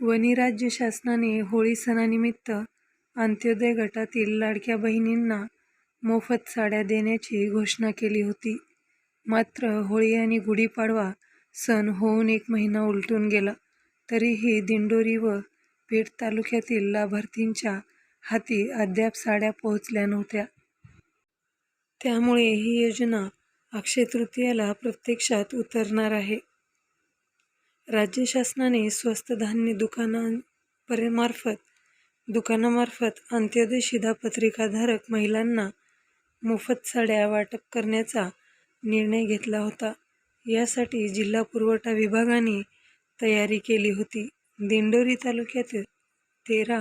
वनी राज्य शासनाने होळी सणानिमित्त अंत्योदय गटातील लाडक्या बहिणींना मोफत साड्या देण्याची घोषणा केली होती. मात्र होळी आणि गुढीपाडवा सण होऊन एक महिना उलटून गेला तरीही दिंडोरी व पेठ तालुक्यातील लाभार्थींच्या हाती अद्याप साड्या पोहोचल्या नव्हत्या. त्यामुळे ही योजना अक्षय तृतीयाला प्रत्यक्षात उतरणार आहे. राज्य शासनाने स्वस्त धान्य दुकानामार्फत अंत्योदय शिधापत्रिकाधारक महिलांना मोफत साड्या वाटप करण्याचा निर्णय घेतला होता. यासाठी जिल्हा पुरवठा विभागाने तयारी केली होती. दिंडोरी तालुक्यातील तेरा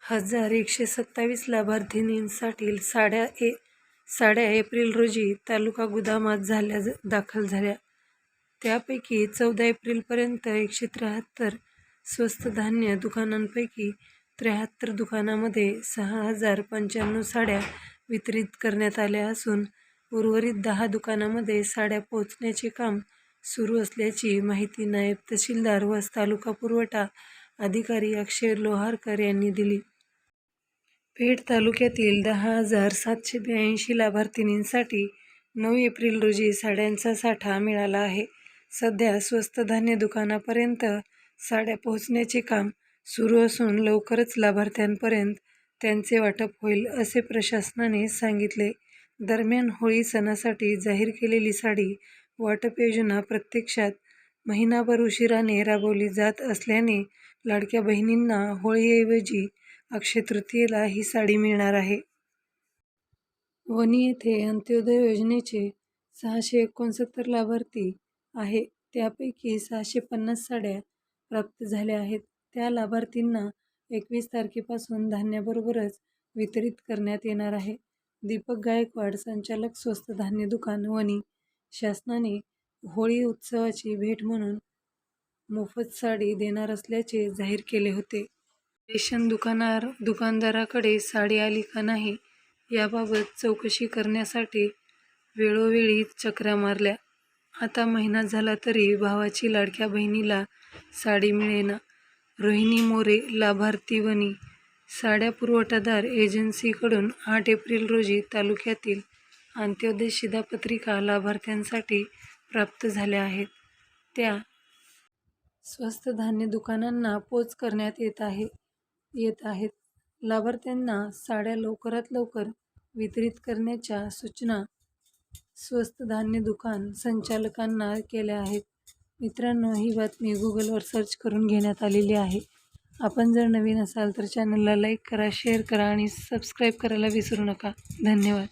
हजार एकशे सत्तावीस लाभार्थिनींसाठी साड्या ए साड्या एप्रिल रोजी तालुका गोदामात दाखल झाल्या. त्यापैकी चौदा एप्रिलपर्यंत एकशे त्र्याहत्तर स्वस्त धान्य दुकानांपैकी त्र्याहत्तर दुकानामध्ये सहा हजार पंच्याण्णव साड्या वितरित करण्यात आल्या असून उर्वरित दहा दुकानामध्ये साड्या पोचण्याचे काम सुरू असल्याची माहिती नायब तहसीलदार व तालुका पुरवठा अधिकारी अक्षय लोहारकर यांनी दिली. पेठ तालुक्यातील दहा हजार सातशे ब्याऐंशी लाभार्थिनींसाठी नऊ एप्रिल रोजी साड्यांचा साठा मिळाला आहे. सध्या स्वस्त धान्य दुकानापर्यंत साड्या पोहोचण्याचे काम सुरू असून लवकरच लाभार्थ्यांपर्यंत त्यांचे वाटप होईल असे प्रशासनाने सांगितले. दरम्यान होळी सणासाठी जाहीर केलेली साडी वाटप योजना प्रत्यक्षात महिनाभर उशिराने राबवली जात असल्याने लाडक्या बहिणींना होळीऐवजी अक्षय तृतीयेला ही साडी मिळणार आहे. वणी येथे अंत्योदय योजनेचे सहाशे एकोणसत्तर लाभार्थी आहे. त्यापैकी सहाशे पन्नास साड्या प्राप्त झाल्या आहेत. त्या लाभार्थींना एकवीस तारखेपासून धान्याबरोबरच वितरित करण्यात येणार आहे. दीपक गायकवाड संचालक स्वस्त धान्य दुकान, वणी शासनाने होळी उत्सवाची भेट म्हणून मोफत साडी देणार असल्याचे जाहीर केले होते. रेशन दुकानार दुकानदाराकडे साडी आली का नाही याबाबत चौकशी करण्यासाठी वेळोवेळी चकरा मारल्या. आता महिना झाला तरी भावाची लाडक्या बहिणीला साडी मिळेना. रोहिणी मोरे, लाभार्थी, वनी साड्या पुरवठादार एजन्सीकडून आठ एप्रिल रोजी तालुक्यातील अंत्योदय शिधापत्रिका लाभार्थ्यांसाठी प्राप्त झाल्या आहेत. त्या स्वस्त धान्य दुकानांना पोच करण्यात येत आहेत. लाभार्थ्यांना साड्या लवकरात लवकर वितरित करण्याच्या सूचना स्वस्त धान्य दुकान संचालकांना केल्या आहेत. मित्रांनो, ही बातमी गुगलवर सर्च करून घेण्यात आलेली आहे. आपण जर नवीन असाल तर चॅनलला लाईक करा, शेअर करा आणि सबस्क्राईब करायला विसरू नका. धन्यवाद.